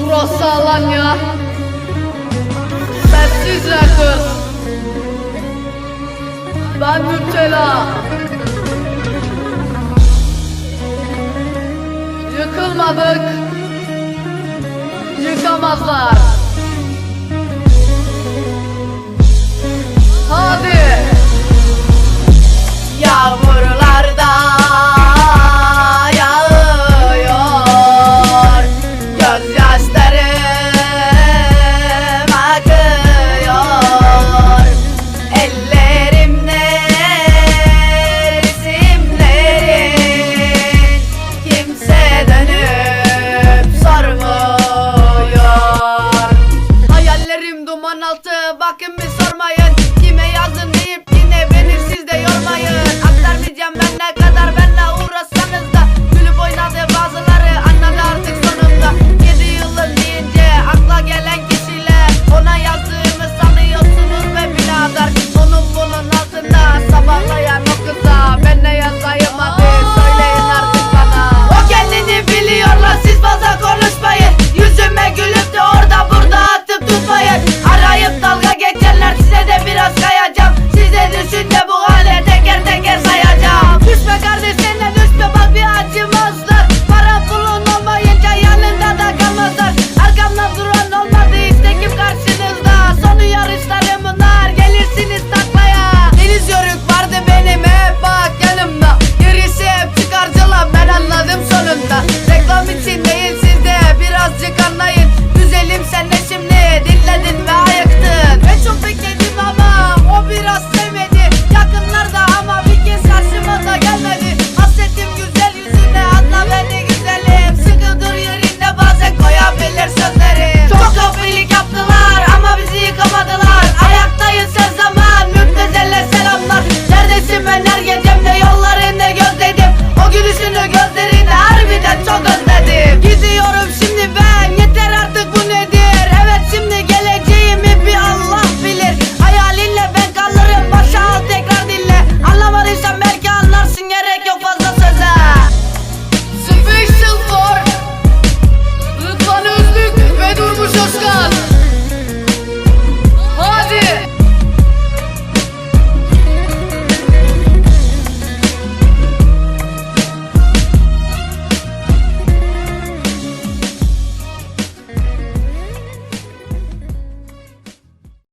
Burası Alanya. sessiz kız. Ben müptela. Yıkılmadık. Yıkamazlar.